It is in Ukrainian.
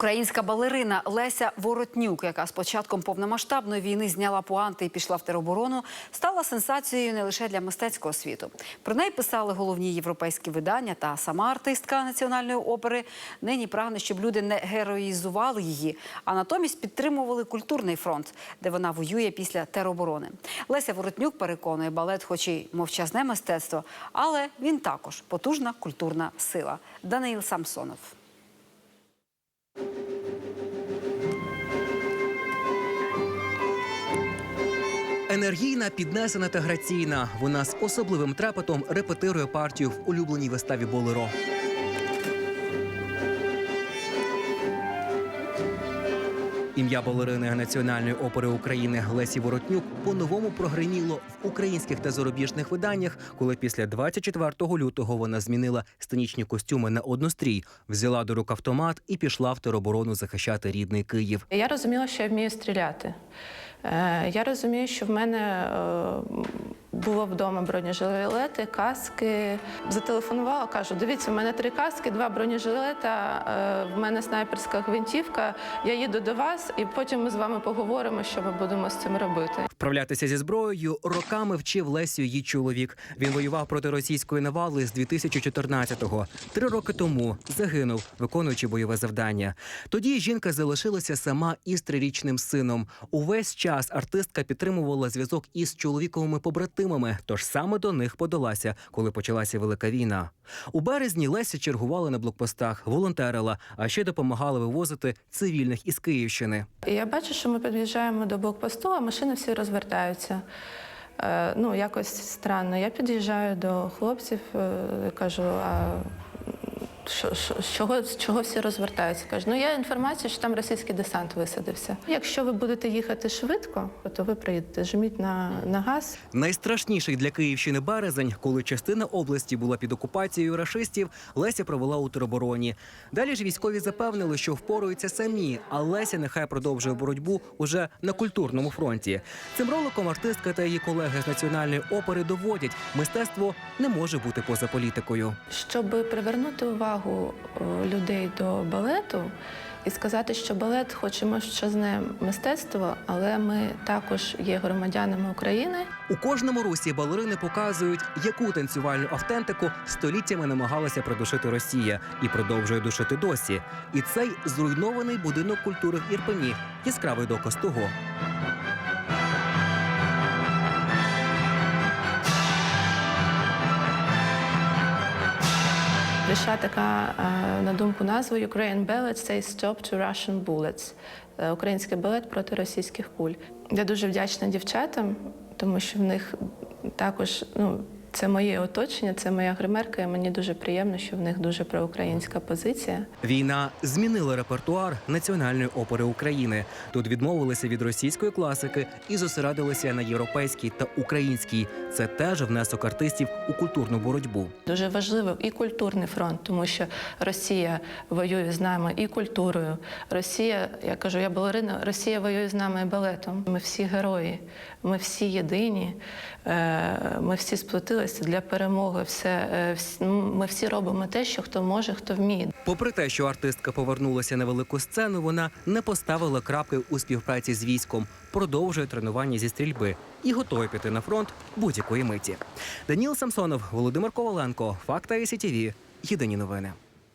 Українська балерина Леся Воротнюк, яка з початком повномасштабної війни зняла пуанти і пішла в тероборону, стала сенсацією не лише для мистецького світу. Про неї писали головні європейські видання та сама артистка національної опери. Нині прагне, щоб люди не героїзували її, а натомість підтримували культурний фронт, де вона воює після тероборони. Леся Воротнюк переконує балет, хоч і мовчазне мистецтво, але він також потужна культурна сила. Даниїл Самсонов. Енергійна, піднесена та граційна. Вона з особливим трепетом репетирує партію в улюбленій виставі Болеро. Ім'я балерини Національної опери України Лесі Воротнюк по-новому прогриміло в українських та зарубіжних виданнях, коли після 24 лютого вона змінила сценічні костюми на однострій, взяла до рук автомат і пішла в тероборону захищати рідний Київ. Я розуміла, що я вмію стріляти. Е, Я розумію, що в мене е, було вдома бронежилети, каски. Зателефонувала, кажу: дивіться, в мене три каски, два бронежилета, е, в мене снайперська гвинтівка. Я їду до вас, і потім ми з вами поговоримо, що ми будемо з цим робити. Вправлятися зі зброєю роками вчив Лесю її чоловік. Він воював проти російської навали з 2014-го. Три роки тому загинув, виконуючи бойове завдання. Тоді жінка залишилася сама із трирічним сином. Увесь час артистка підтримувала зв'язок із чоловіковими побратимами, тож саме до них подалася, коли почалася велика війна. У березні Леся чергувала на блокпостах, волонтерила, а ще допомагала вивозити цивільних із Київщини. Я бачу, що ми під'їжджаємо до блокпосту, а машини всі розвертаються. Е, Ну, якось странно. Я під'їжджаю до хлопців е, кажу, а що, що, з чого, з чого всі розвертаються? Кажу, ну є інформація, що там російський десант висадився. Якщо ви будете їхати швидко, то ви приїдете, жміть на, на газ. Найстрашніший для Київщини березень, коли частина області була під окупацією рашистів, Леся провела у теробороні. Далі ж військові запевнили, що впораються самі, а Леся нехай продовжує боротьбу уже на культурному фронті. Цим роликом артистка та її колеги з національної опери доводять, мистецтво не може бути поза політикою. Щоб привернути увагу е, людей до балету і сказати, що балет, хоч і мовчазне мистецтво, але ми також є громадянами України. У кожному русі балерини показують, яку танцювальну автентику століттями намагалася придушити Росія і продовжує душити досі. І цей зруйнований будинок культури в Ірпені яскравий доказ того. Прийшла така, е, на думку назва Ukraine Ballet Say Stop to Russian Bullets. Е, Український балет проти російських куль. Я дуже вдячна дівчатам, тому що в них також ну, це моє оточення, це моя гримерка, і мені дуже приємно, що в них дуже проукраїнська позиція. Війна змінила репертуар Національної опери України. Тут відмовилися від російської класики і зосередилися на європейській та українській. Це теж внесок артистів у культурну боротьбу. Дуже важливий і культурний фронт, тому що Росія воює з нами і культурою. Росія, я кажу, я балерина, Росія воює з нами і балетом. Ми всі герої, ми всі єдині, е, ми всі сплотилися для перемоги. Все, е, ну, ми всі робимо те, що хто може, хто вміє. Попри те, що артистка повернулася на велику сцену, вона не поставила крапки у співпраці з військом, продовжує тренування зі стрільби і готові піти на фронт будь-якої миті. Даніл Самсонов, Володимир Коваленко, Факта Ісітіві, Єдині новини.